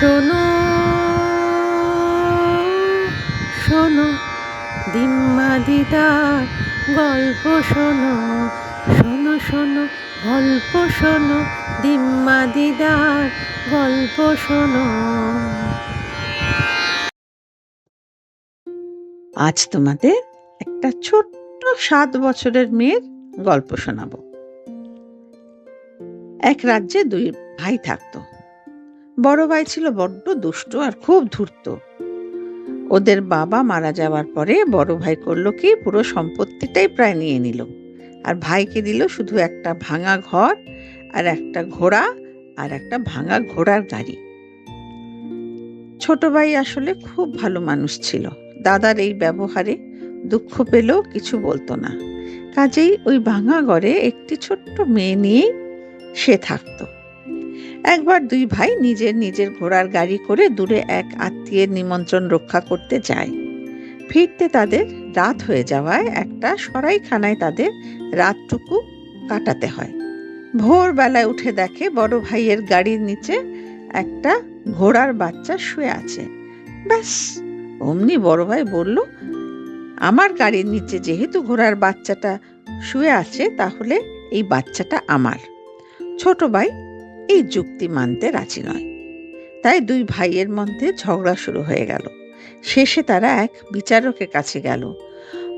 শোনো শোনো দিম্মা দিদার গল্প শোনো শোনো শোনো, গল্প শোনো দিম্মা দিদার গল্প শোনো। আজ তোমাদের একটা ছোট্ট সাত বছরের মেয়ের গল্প শোনাবো। এক রাজ্যে দুই ভাই থাকতো। বড় ভাই ছিল বড্ড দুষ্ট আর খুব ধূর্ত। ওদের বাবা মারা যাওয়ার পরে বড় ভাই করল কি, পুরো সম্পত্তিটাই প্রায় নিয়ে নিল। আর ভাইকে দিল শুধু একটা ভাঙা ঘর, আর একটা ঘোড়া, আর একটা ভাঙা ঘোড়ার গাড়ি। ছোট ভাই আসলে খুব ভালো মানুষ ছিল। দাদার এই ব্যবহারে দুঃখ পেলেও কিছু বলতো না। কাজেই ওই ভাঙা ঘরে একটি ছোট্ট মেয়ে নিয়ে সে থাকতো। একবার দুই ভাই নিজের নিজের ঘোড়ার গাড়ি করে দূরে এক আত্মীয়ের নিমন্ত্রণ রক্ষা করতে যায়। ফিরতে তাদের রাত হয়ে যাওয়ায় একটা সরাইখানায় তাদের রাতটুকু কাটাতে হয়। ভোরবেলায় উঠে দেখে বড় ভাইয়ের গাড়ির নিচে একটা ঘোড়ার বাচ্চা শুয়ে আছে। ব্যাস, অমনি বড় ভাই বলল, আমার গাড়ির নিচে যেহেতু ঘোড়ার বাচ্চাটা শুয়ে আছে, তাহলে এই বাচ্চাটা আমার। ছোট ভাই এই যুক্তি মানতে রাজি নয়। তাই দুই ভাইয়ের মধ্যে ঝগড়া শুরু হয়ে গেল। শেষে তারা এক বিচারকের কাছে গেল।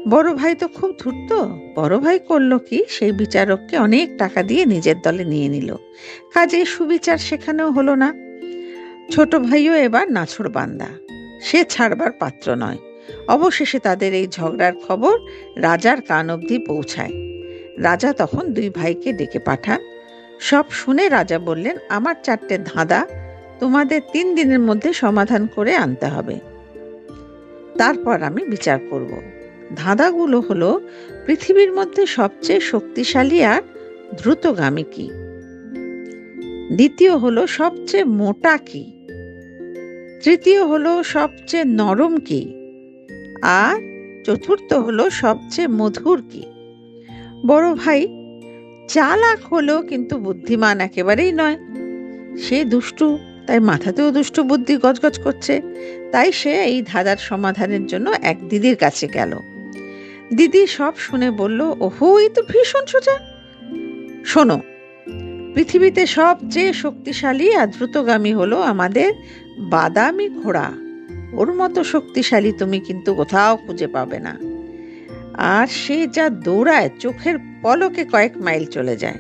বড় ভাই তো খুব ধূর্ত, বড় ভাই করল কি? সেই বিচারককে অনেক টাকা দিয়ে নিজের দলে নিয়ে নিল। কাজে সুবিচার সেখানেও হলো না। ছোট ভাইও এবার নাছড় বান্দা। সে ছাড়বার পাত্র নয়। অবশেষে তাদের এই ঝগড়ার খবর রাজার কান অবধি পৌঁছায়। রাজা তখন দুই ভাইকে ডেকে পাঠান। সব শুনে রাজা বললেন, আমার চারটে ধাঁধা তোমাদের তিন দিনের মধ্যে সমাধান করে আনতে হবে। তারপর আমি বিচার করব। ধাঁধাগুলো হলো পৃথিবীর মধ্যে সবচেয়ে শক্তিশালী আর দ্রুতগামী কি? দ্বিতীয় হলো সবচেয়ে মোটা কি? তৃতীয় হলো সবচেয়ে নরম কি? আর চতুর্থ হলো সবচেয়ে মধুর কি? বড় ভাই চালাক হলেও কিন্তু বুদ্ধিমান একেবারেই নয়। সে দুষ্টু, তাই মাথাতেও দুষ্টু বুদ্ধি গজগজ করছে। তাই সে এই ধাঁধার সমাধানের জন্য এক দিদির কাছে গেল। দিদি সব শুনে বলল, ওহো, এই তো ভীষণ সোজা। শোনো, পৃথিবীতে সবচেয়ে শক্তিশালী আর দ্রুতগামী হলো আমাদের বাদামি ঘোড়া। ওর মতো শক্তিশালী তুমি কিন্তু কোথাও খুঁজে পাবে না। আর সে যা দৌড়ায়, চোখের পলকে কয়েক মাইল চলে যায়।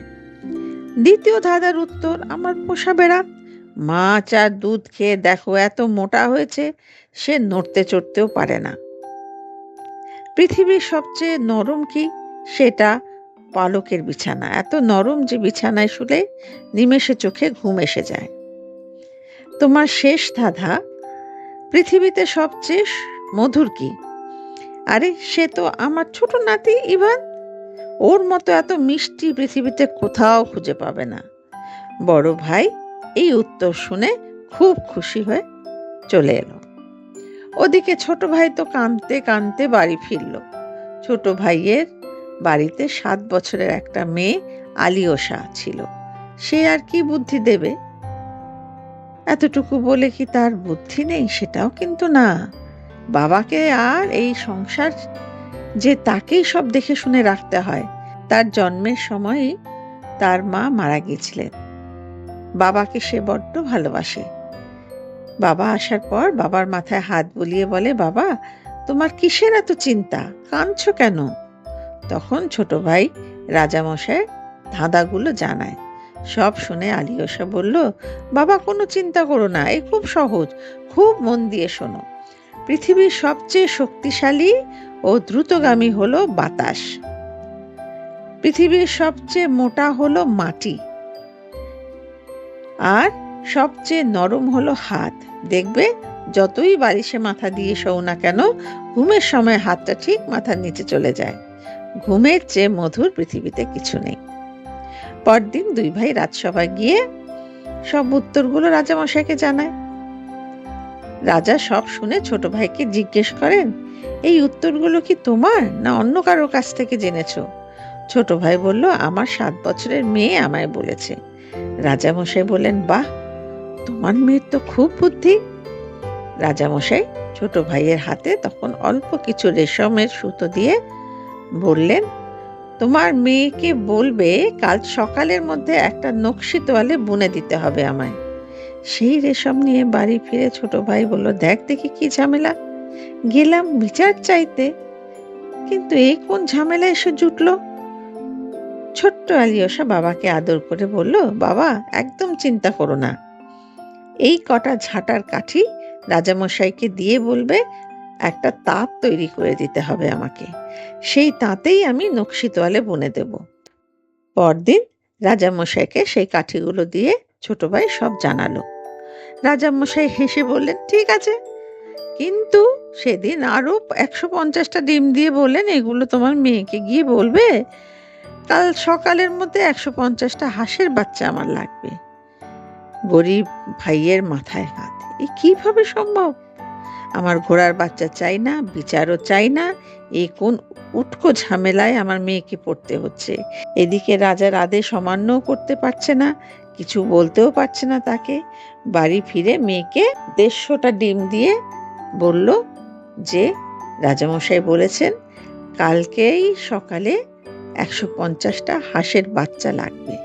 দ্বিতীয় ধাঁধার উত্তর, আমার পোষা বেড়া, মাছ আর দুধ খেয়ে দেখো এত মোটা হয়েছে, সে নড়তে চড়তেও পারে না। পৃথিবীর সবচেয়ে নরম কি? সেটা পালকের বিছানা। এত নরম যে বিছানায় শুলে নিমেষে চোখে ঘুম এসে যায়। তোমার শেষ ধাঁধা, পৃথিবীতে সবচেয়ে মধুর কি? আরে, সে তো আমার ছোট নাতি ইভান। ওর মতো এত মিষ্টি পৃথিবীতে কোথাও খুঁজে পাবে না। বড় ভাই এই উত্তর শুনে খুব খুশি হয়ে চলে এলো। ওদিকে ছোট ভাই তো কাঁদতে কাঁদতে বাড়ি ফিরল। ছোট ভাইয়ের বাড়িতে সাত বছরের একটা মেয়ে আলিওসা ছিল। সে আর কি বুদ্ধি দেবে? এতটুকু বলে কি তার বুদ্ধি নেই সেটাও কিন্তু না। বাবাকে আর এই সংসার যে তাকেই সব দেখে শুনে রাখতে হয়। তার জন্মের সময়ই তার মা মারা গিয়েছিলেন। বাবাকে সে বড্ড ভালোবাসে। বাবা আসার পর বাবার মাথায় হাত বুলিয়ে বলে, বাবা, তোমার কিসের এত চিন্তা? কাঁদছো কেন? তখন ছোট ভাই রাজামশাই ধাঁধাগুলো জানায়। সব শুনে আলিয়সা বলল, বাবা, কোনো চিন্তা করো না, এ খুব সহজ। খুব মন দিয়ে শোনো। পৃথিবীর সবচেয়ে শক্তিশালী ও দ্রুতগামী হলো বাতাস। পৃথিবীর সবচেয়ে মোটা হলো মাটি। আর সবচেয়ে নরম হলো হাত। দেখবে, যতই বালিশে মাথা দিয়ে শোও না কেন, ঘুমের সময় হাতটা ঠিক মাথার নিচে চলে যায়। ঘুমের চেয়ে মধুর পৃথিবীতে কিছু নেই। পরদিন দুই ভাই রাজসভায় গিয়ে সব উত্তরগুলো রাজামশাইকে জানায়। রাজা সব শুনে ছোট ভাইকে জিজ্ঞেস করেন এই উত্তরগুলো কি তোমার না অন্য কারোর কাছ থেকে জেনেছো? ছোট ভাই বলল, আমার সাত বছরের মেয়ে আমায় বলেছে। রাজামশাই বললেন, বাহ, তোমার মেয়ের তো খুব বুদ্ধি। রাজামশাই ছোট ভাইয়ের হাতে তখন অল্প কিছু রেশমের সুতো দিয়ে বললেন, তোমার মেয়েকে বলবে কাল সকালের মধ্যে একটা নকশি তোয়ালে বুনে দিতে হবে আমায়। সেই রেশম নিয়ে বাড়ি ফিরে ছোট ভাই বলল, দেখ দেখি কি ঝামেলা। গেলাম বিচার চাইতে, কিন্তু এই কোন ঝামেলা এসে জুটলো? ছোট্ট আলিয়সা বাবাকে আদর করে বলল, বাবা, একদম চিন্তা করো না। এই কটা ঝাঁটার কাঠি রাজামশাইকে দিয়ে বলবে, একটা তাঁত তৈরি করে দিতে হবে আমাকে। সেই তাঁতেই আমি নকশি তোয়ালে বুনে দেব। পরদিন রাজামশাইকে সেই কাঠিগুলো দিয়ে ছোট ভাই সব জানালো। রাজামশাই হেসে বললেন, ঠিক আছে কিন্তু সেদিন আরও একশো পঞ্চাশটা ডিম দিয়ে বললেন, এগুলো তোমার মেয়েকে গিয়ে বলবে? কাল সকালের মধ্যে একশো পঞ্চাশটা হাঁসের বাচ্চা আমার লাগবে। গরিব ভাইয়ের মাথায় হাত। এ কীভাবে সম্ভব? আমার ঘোড়ার বাচ্চা চাই না, বিচারও চাই না এই কোন উটকো ঝামেলায় আমার মেয়েকে পড়তে হচ্ছে? এদিকে রাজার আদেশ অমান্যও করতে পারছে না, কিছু বলতেও পারছে না তাকে। বাড়ি ফিরে মেয়েকে দেড়শোটা ডিম দিয়ে বলল যে, রাজামশাই বলেছেন, কালকেই সকালে একশো পঞ্চাশটা হাঁসের বাচ্চা লাগবে।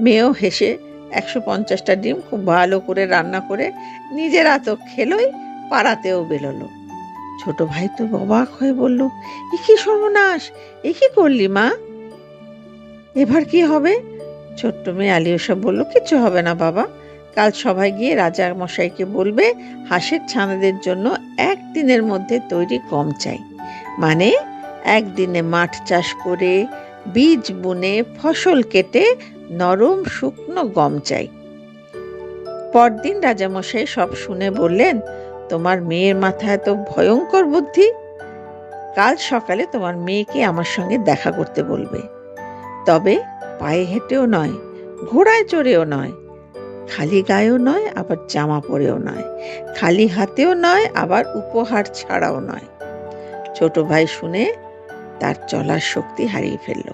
মেয়েও হেসে একশো পঞ্চাশটা ডিম খুব ভালো করে রান্না করে নিজেরা তো খেলোই, পাড়াতেও বেরোলো। ছোট ভাই তো অবাক হয়ে বলল, এ কি সর্বনাশ! এ কি করলি মা? এবার কি হবে? ছোট্ট মেয়ে আলিয়সা বলল, কিচ্ছু হবে না বাবা। কাল সবাই গিয়ে রাজা মশাইকে বলবে, হাঁসের ছানাদের জন্য একদিনের মধ্যে তৈরি কম চাই। মানে একদিনে মাঠ চাষ করে, বীজ বুনে, ফসল কেটে নরম শুকনো গম চাই। পরদিন রাজামশাই সব শুনে বললেন, তোমার মেয়ের মাথায় তো ভয়ঙ্কর বুদ্ধি? কাল সকালে তোমার মেয়েকে আমার সঙ্গে দেখা করতে বলবে। তবে পায়ে হেঁটেও নয়, ঘোড়ায় চড়েও নয় খালি গায়েও নয়, আবার জামা পরেও নয়। খালি হাতেও নয়, আবার উপহার ছাড়াও নয়। ছোট ভাই শুনে তার চলার শক্তি হারিয়ে ফেলল।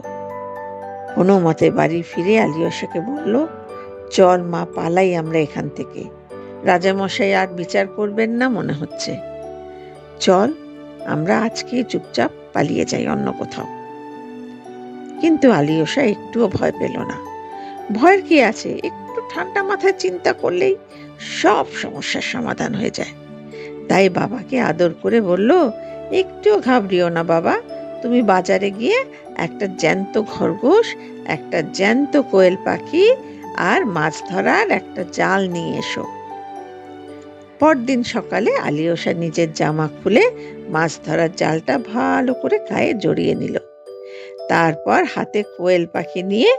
কোনো মতে বাড়ি ফিরে আলিয়সাকে বলল, চল মা, পালাই আমরা এখান থেকে। রাজামশাই আর বিচার করবেন না মনে হচ্ছে। চল, আমরা আজকে চুপচাপ পালিয়ে যাই অন্য কোথাও। কিন্তু আলিয়সা একটুও ভয় পেল না। ভয়ের কি আছে? ঠান্ডা মাথায় চিন্তা করলেই সব সমস্যার সমাধান হয়ে যায়। তাই বাবাকে আদর করে বলল, একটুও ঘাবড়িও না বাবা। তুমি বাজারে গিয়ে একটা জ্যান্ত খরগোশ, একটা জ্যান্ত কোয়েল পাখি আর মাছ ধরার একটা জাল নিয়ে এসো। পরদিন সকালে আলিয়সা নিজের জামা খুলে মাছ ধরার জালটা ভালো করে গায়ে জড়িয়ে নিল। তারপর হাতে কোয়েল পাখি নিয়ে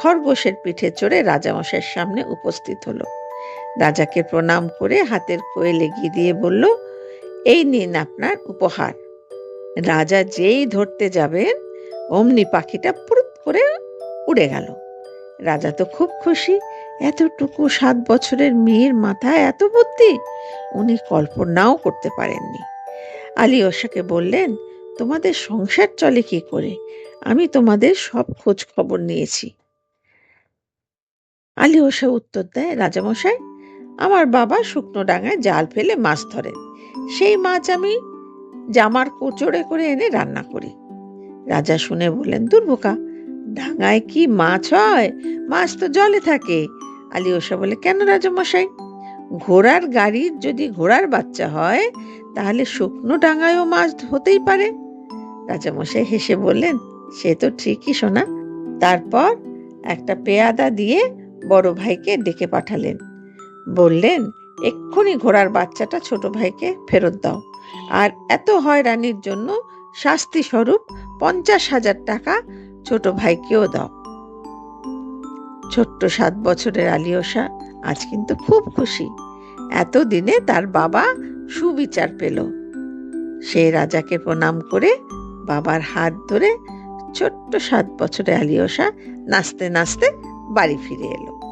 খরগোশের পিঠে চড়ে রাজামশাইয়ের সামনে উপস্থিত হলো। রাজাকে প্রণাম করে হাতের কোয়েল এগিয়ে দিয়ে বলল, এই নিন আপনার উপহার। রাজা যেই ধরতে যাবেন, অমনি পাখিটা পুরুত করে উড়ে গেল। রাজা তো খুব খুশি, এতটুকু সাত বছরের মেয়ের মাথায় এত বুদ্ধি, উনি কল্পনাও করতে পারেননি। আলী ওষাকে বললেন, তোমাদের সংসার চলে কি করে? আমি তোমাদের সব খোঁজ খবর নিয়েছি। আলী ওষা উত্তর দেয়, রাজামশাই, আমার বাবা শুকনো ডাঙায় জাল ফেলে মাছ ধরেন সেই মাছ আমি জামার কোচড়ে করে এনে রান্না করি। রাজা শুনে বললেন দুর্বোকা ডাঙায় কি মাছ হয়? মাছ তো জলে থাকে। আলী ওষা বলে, কেন রাজামশাই? ঘোড়ার গাড়ির যদি ঘোড়ার বাচ্চা হয়, তাহলে শুকনো ডাঙায়ও মাছ হতেই পারে। রাজামশাই হেসে বললেন, সে তো ঠিকই শোনা তারপর একটা পেয়াদা দিয়ে বড় ভাইকে ডেকে পাঠালেন। বললেন, এক্ষুনি ঘোড়ার বাচ্চাটা ছোট ভাইকে ফেরত দাও। আর এত হয়রানির জন্য শাস্তি স্বরূপ পঞ্চাশ হাজার টাকা ছোট ভাইকেও দাও। ছোট্ট সাত বছরের আলিয়সা আজ কিন্তু খুব খুশি। এতদিনে তার বাবা সুবিচার পেল। সে রাজাকে প্রণাম করে বাবার হাত ধরে ছোট্ট সাত বছরের আলিয়সা নাচতে নাচতে বাড়ি ফিরে এলো।